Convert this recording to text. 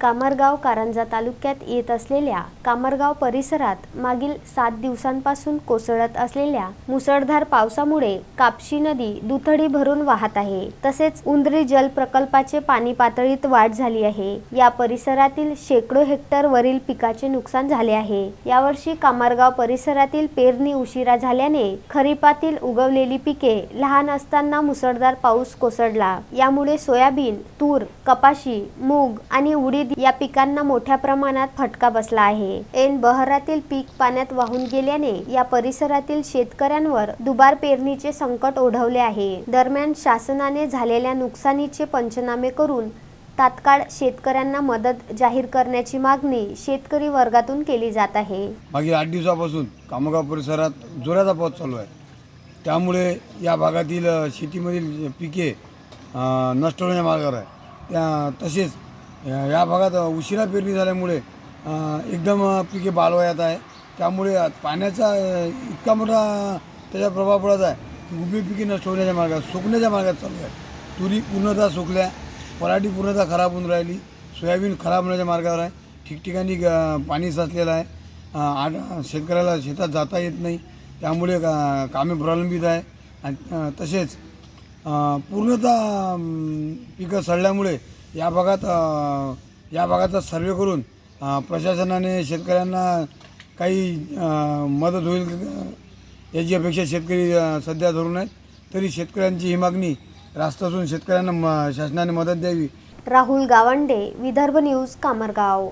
कामरगाव कारंजा तालुक्यात येत असलेल्या कामरगाव परिसरात मागील सात दिवसांपासून कोसळत असलेल्या मुसळधार पावसामुळे कापशी नदी दुथडी भरून वाहत आहे. तसेच उंदरी जल प्रकल्पाचे पाणी पातळीत वाढ झाली आहे. या परिसरातील शेकडो हेक्टर वरील पिकाचे नुकसान झाले आहे. यावर्षी कामरगाव परिसरातील पेरणी उशिरा झाल्याने खरीपातील उगवलेली पिके लहान असताना मुसळधार पाऊस कोसळला. यामुळे सोयाबीन तूर कपाशी मूग आणि उडीद या पिकांना मोठ्या प्रमाणात फटका बसला आहे. ऐन बहरातील पीक पाण्यात वाहून गेल्याने या परिसरातील शेतकऱ्यांवर दुबार पेरणीचे संकट ओढवले आहे. दरम्यान शासनाने झालेल्या नुकसानीचे पंचनामे करून तात्काळ शेतकऱ्यांना मदत जाहीर करण्याची मागणी शेतकरी वर्गातून केली जात आहे. मागील आठ दिवसापासून कामगाव परिसरात जोराचा पाऊस चालू आहे. त्यामुळे या भागातील शेतीमधील पिके नष्ट होण्याच्या मार्गावर आहे. त्या तसेच या भागात उशिरा पेरणी झाल्यामुळे एकदम पिके बालवयात आहे. त्यामुळे पाण्याचा इतका मोठा त्याचा प्रभाव पडत आहे की उभी पिके नष्ट होण्याच्या मार्गात सुकण्याच्या मार्गात चालू आहे. तुरी पूर्णतः सुकल्या पराठी पूर्णतः खराब होऊन राहिली सोयाबीन खराब होण्याच्या मार्गावर आहे. ठिकठिकाणी ग- पाणी साचलेलं आहे. आड शेतकऱ्याला शेतात जाता येत नाही. त्यामुळे का कामे प्रलंबित आहे. आणि तसेच पूर्णतः पिकं सडल्यामुळे या भागात या भागाचा सर्वे करून प्रशासनाने शेतकऱ्यांना काही मदत होईल याची अपेक्षा शेतकरी सध्या धरून आहेत. तरी शेतकऱ्यांची ही मागणी रास्त असून शेतकऱ्यांना म शासनाने मदत द्यावी. राहुल गावंडे विदर्भ न्यूज कामरगाव.